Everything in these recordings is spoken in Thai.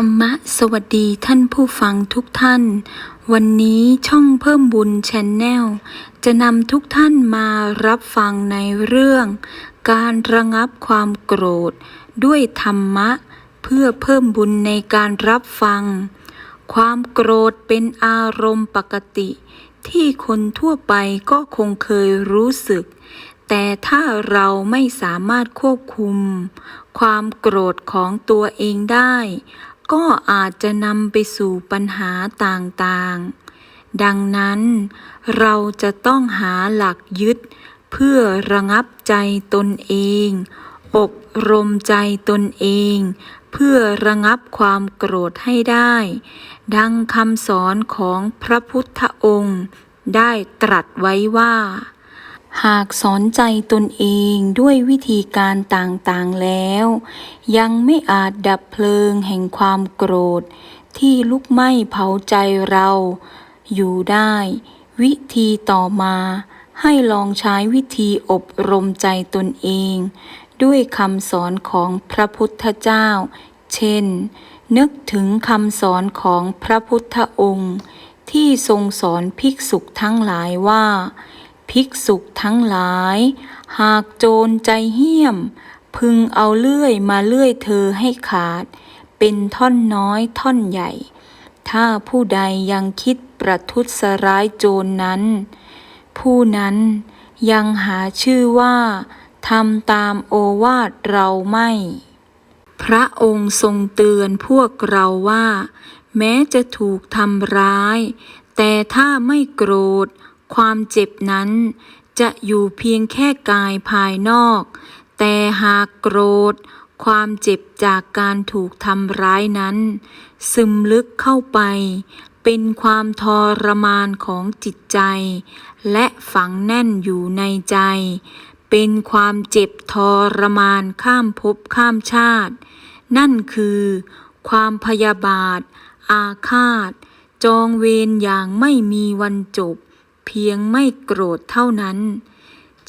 รรมะสวัสดีท่านผู้ฟังทุกท่าน วันนี้ช่องเพิ่มบุญชนแนลจะนำทุกท่านมารับฟังในเรื่อง การระงับความโกรธ ด้วยธรรมะ เพื่อเพิ่มบุญในการรับฟัง ความโกรธเป็นอารมณ์ปกติ ที่คนทั่วไปก็คงเคยรู้สึก แต่ถ้าเราไม่สามารถควบคุม ความโกรธของตัวเองได้ ก็อาจจะนำไปสู่ปัญหาต่างๆ ดังนั้นเราจะต้องหาหลักยึด เพื่อระงับใจตนเอง อบรมใจตนเอง เพื่อระงับความโกรธให้ได้ ดังคำสอนของพระพุทธองค์ ได้ตรัสไว้ว่า หากสอนใจตนเองด้วยวิธีการต่างๆแล้ว ยังไม่อาจดับเพลิงแห่งความโกรธ ที่ลุกไหม้เผาใจเรา อยู่ได้ วิธีต่อมา ให้ลองใช้วิธีอบรมใจตนเอง ด้วยคำสอนของพระพุทธเจ้า เช่น นึกถึงคำสอนของพระพุทธองค์ ที่ทรงสอนภิกษุทั้งหลายว่า ภิกษุทั้งหลาย หากโจรใจเหี้ยม พึงเอาเลื่อยมาเลื่อยเธอให้ขาด เป็นท่อนน้อยท่อนใหญ่ ถ้าผู้ใดยังคิดประทุษร้ายโจรนั้น ผู้นั้นยังหาชื่อว่าทำตามโอวาทเราไม่ พระองค์ทรงเตือนพวกเราว่า แม้จะถูกทำร้าย แต่ถ้าไม่โกรธ ความเจ็บนั้น จะอยู่เพียงแค่กายภายนอก แต่หากโกรธ ความเจ็บจากการถูกทำร้ายนั้น ซึมลึกเข้าไป เป็นความทรมานของจิตใจ และฝังแน่นอยู่ในใจ เป็นความเจ็บทรมานข้ามภพข้ามชาติ นั่นคือ ความพยาบาท อาฆาต จองเวรอย่างไม่มีวันจบ เพียงไม่โกรธเท่านั้น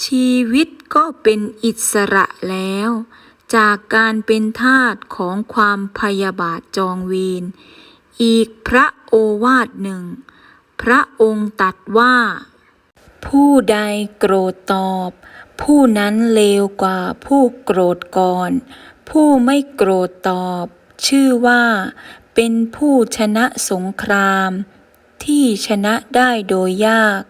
ชีวิตก็เป็นอิสระแล้ว จากการเป็นทาสของความพยาบาทจองเวรอีกพระโอวาทหนึ่ง พระองค์ตรัดว่า ผู้ใดโกรธตอบ ผู้นั้นเลวกว่าผู้โกรธก่อน ผู้ไม่โกรธตอบ ชื่อว่าเป็นผู้ชนะสงคราม ที่ชนะได้โดยยาก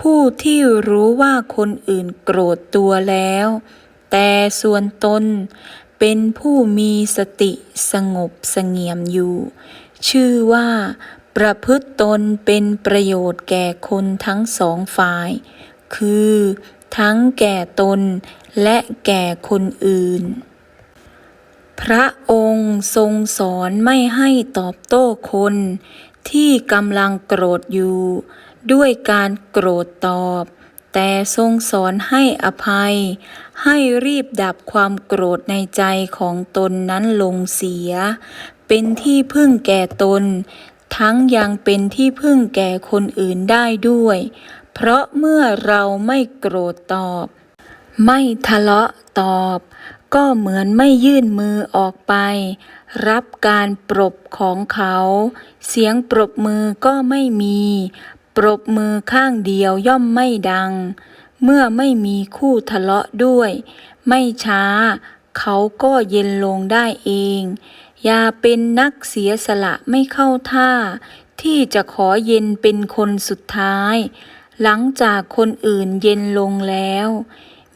ผู้ที่รู้ว่าคนอื่นโกรธตัวแล้ว แต่ส่วนตนเป็นผู้มีสติสงบสงเียมอยู่ ชื่อว่าประพฤติตนเป็นประโยชน์แก่คนทั้งสองฝ่าย คือทั้งแก่ตนและแก่คนอื่น พระองค์ทรงสอนไม่ให้ตอบโต้คน ที่กำลังโกรธอยู่ ด้วยการโกรธตอบ แต่ทรงสอนให้อภัย ให้รีบดับความโกรธในใจของตนนั้นลงเสีย เป็นที่พึ่งแก่ตน ทั้งยังเป็นที่พึ่งแก่คนอื่นได้ด้วย เพราะเมื่อเราไม่โกรธตอบ ไม่ทะเลาะ ตอบ ก็เหมือนไม่ยื่นมือออกไป รับการปรบของเขา เสียงปรบมือก็ไม่มี ปรบมือข้างเดียวย่อมไม่ดัง เมื่อไม่มีคู่ทะเลาะด้วย ไม่ช้า เขาก็เย็นลงได้เอง อย่าเป็นนักเสียสละไม่เข้าท่า ที่จะขอเย็นเป็นคนสุดท้าย หลังจากคนอื่นเย็นลงแล้ว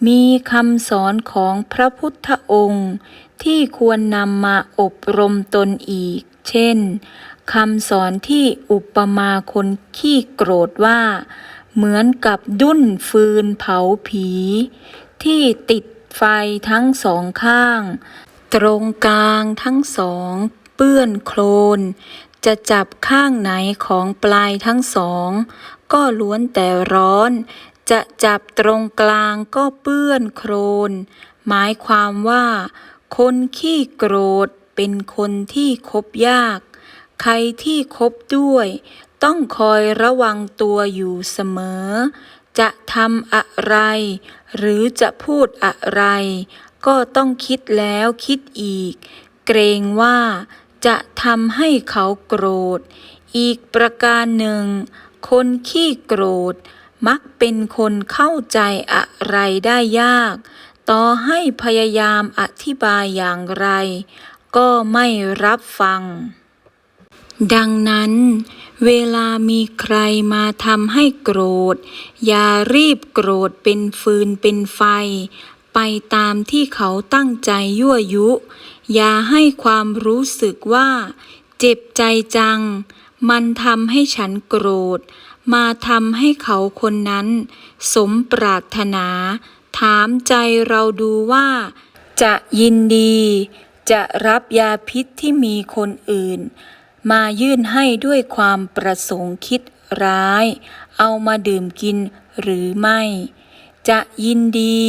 มีคำสอนของพระพุทธองค์ ที่ควรนำมาอบรมตนอีก เช่นคำสอนที่อุปมาคนขี้โกรธว่า เหมือนกับดุ้นฟืนเผาผี ที่ติดไฟทั้งสองข้าง ตรงกลางทั้งสอง เปื้อนโคลน จะจับข้างไหนของปลายทั้งสอง ก็ล้วนแต่ร้อน จะจับตรงกลางก็เปื้อนโคลนหมายความว่า คนขี้โกรธเป็นคนที่คบยาก ใครที่คบด้วย ต้องคอยระวังตัวอยู่เสมอ จะทำอะไร หรือจะพูดอะไร ก็ต้องคิดแล้วคิดอีก เกรงว่า จะทำให้เขาโกรธ อีกประการหนึ่ง คนขี้โกรธ มักเป็นคนเข้าใจอะไรได้ยาก ต่อให้พยายามอธิบายอย่างไร ก็ไม่รับฟัง ดังนั้น เวลามีใครมาทำให้โกรธ อย่ารีบโกรธเป็นฟืนเป็นไฟ ไปตามที่เขาตั้งใจยั่วยุ อย่าให้ความรู้สึกว่า เจ็บใจจัง มันทำให้ฉันโกรธ มาทำให้เขาคนนั้น สมปรารถนา ถามใจเราดูว่า จะยินดี จะรับยาพิษที่มีคนอื่น มายื่นให้ด้วยความประสงค์คิดร้าย เอามาดื่มกินหรือไม่ จะยินดี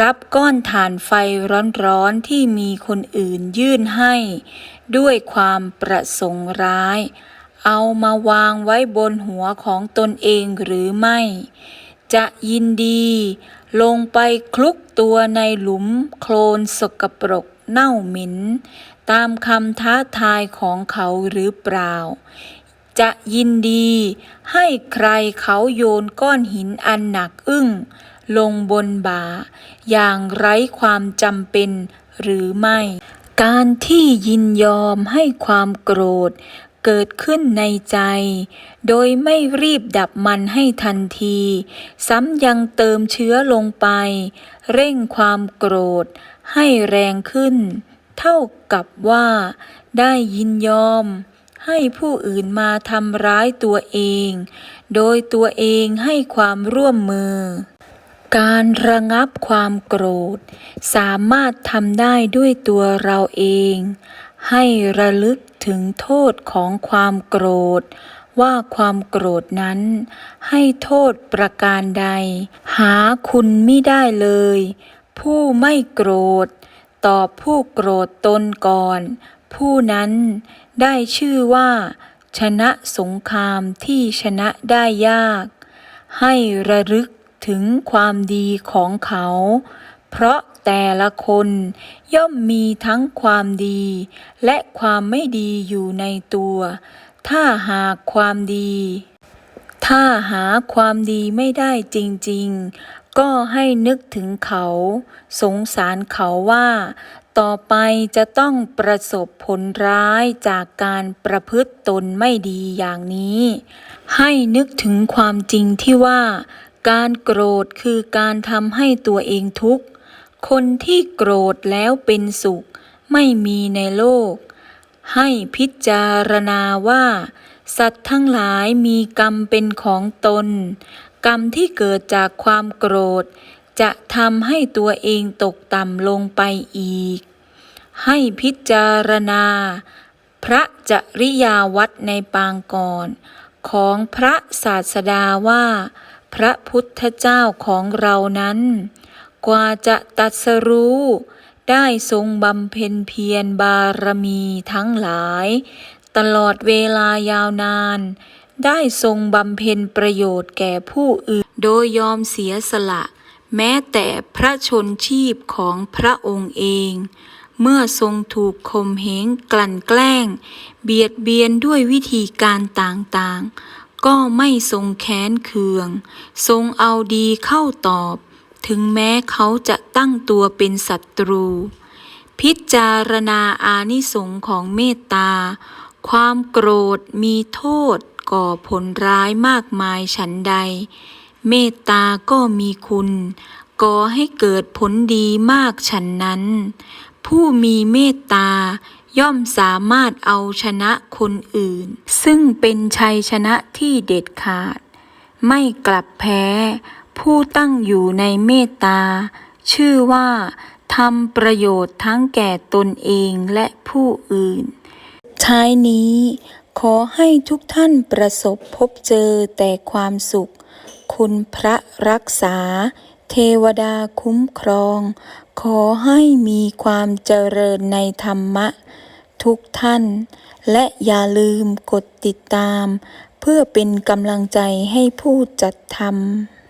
รับก้อนถ่านไฟร้อนๆที่มีคนอื่นยื่นให้ ด้วยความประสงค์ร้าย เอามาวางไว้บนหัวของตนเองหรือไม่ จะยินดีลงไปคลุกตัวในหลุมโคลนสกปรกเน่าหม็นตามคำท้าทายของเขาหรือเปล่า จะยินดีให้ใครเขาโยนก้อนหินอันหนักอึ้ง ลงบนบ่า อย่างไร้ความจำเป็นหรือไม่ การที่ยินยอมให้ความโกรธ เกิดขึ้นในใจ โดยไม่รีบดับมันให้ทันที ซ้ำยังเติมเชื้อลงไป เร่งความโกรธ ให้แรงขึ้น เท่ากับว่า ได้ยินยอม ให้ผู้อื่นมาทำร้ายตัวเอง โดยตัวเองให้ความร่วมมือการระงับความโกรธ สามารถทำได้ด้วยตัวเราเอง ให้ระลึกถึงโทษของความโกรธ ว่าความโกรธนั้น ให้โทษประการใด หาคุณไม่ได้เลย ผู้ไม่โกรธ ตอบผู้โกรธตนก่อน ผู้นั้นได้ชื่อว่า ชนะสงครามที่ชนะได้ยาก ให้ระลึกถึงความดีของเขา เพราะ แต่ละคนย่อมมีทั้งความดี และความไม่ดีอยู่ในตัว ถ้าหากความดี ถ้าหาความดีไม่ได้จริง ๆ ก็ให้นึกถึงเขา สงสารเขาว่า ต่อไปจะต้องประสบผลร้ายจากการประพฤติตนไม่ดีอย่างนี้ ให้นึกถึงความจริงที่ว่า การโกรธคือการทำให้ตัวเองทุกข์ คนที่โกรธแล้วเป็นสุข ไม่มีในโลก ให้พิจารณาว่า สัตว์ทั้งหลายมีกรรมเป็นของตน กรรมที่เกิดจากความโกรธ จะทำให้ตัวเองตกต่ำลงไปอีก ให้พิจารณา พระจริยาวัดในปางก่อน ของพระศาสดาว่า พระพุทธเจ้าของเรานั้น กว่าจะตัดสรู้ ได้ทรงบำเพ็ญเพียรบารมีทั้งหลาย ตลอดเวลายาวนาน ได้ทรงบำเพ็ญประโยชน์แก่ผู้อื่น โดยยอมเสียสละ แม้แต่พระชนชีพของพระองค์เอง เมื่อทรงถูกข่มเหงกลั่นแกล้ง เบียดเบียนด้วยวิธีการต่างๆก็ไม่ทรงแค้นเคือง ทรงเอาดีเข้าตอบ ถึงแม้เขาจะตั้งตัวเป็นศัตรู พิจารณาอานิสงของเมตตา ความโกรธมีโทษก่อผลร้ายมากมายฉันใด เมตตาก็มีคุณก่อให้เกิดผลดีมากฉันนั้น ผู้มีเมตตาย่อมสามารถเอาชนะคนอื่น ซึ่งเป็นชัยชนะที่เด็ดขาด ไม่กลับแพ้ ผู้ตั้งอยู่ในเมตตา ชื่อว่าทำประโยชน์ทั้งแก่ตนเองและผู้อื่น ท้ายนี้ ขอให้ทุกท่านประสบพบเจอแต่ความสุข คุณพระรักษา เทวดาคุ้มครอง ขอให้มีความเจริญในธรรมะ ทุกท่าน และอย่าลืมกดติดตาม เพื่อเป็นกำลังใจให้ผู้จัดทำ